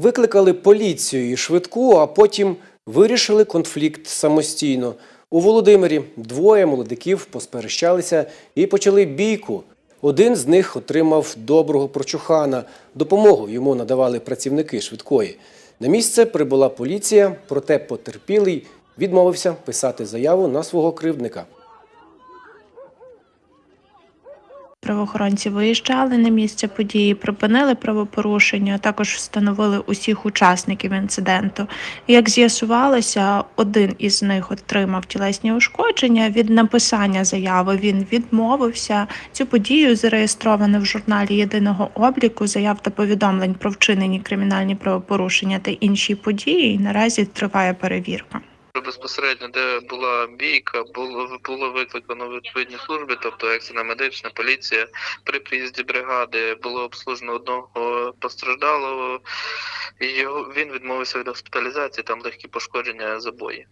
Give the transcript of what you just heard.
викликали поліцію і швидку, а потім вирішили конфлікт самостійно. У Володимирі двоє молодиків посперещалися і почали бійку. Один з них отримав доброго прочухана. Допомогу йому надавали працівники швидкої. На місце прибула поліція, проте потерпілий відмовився писати заяву на свого кривдника. Правоохоронці виїжджали на місце події, припинили правопорушення, а також встановили усіх учасників інциденту. Як з'ясувалося, один із них отримав тілесні ушкодження. Від написання заяви він відмовився. Цю подію зареєстровано в журналі єдиного обліку заяв та повідомлень про вчинені кримінальні правопорушення та інші події. І наразі триває перевірка. Безпосередньо, де була бійка, було було викликано відповідні служби, тобто екстрена медична поліція. При приїзді бригади було обслужено одного постраждалого. і Його він відмовився від госпіталізації, там легкі пошкодження забої.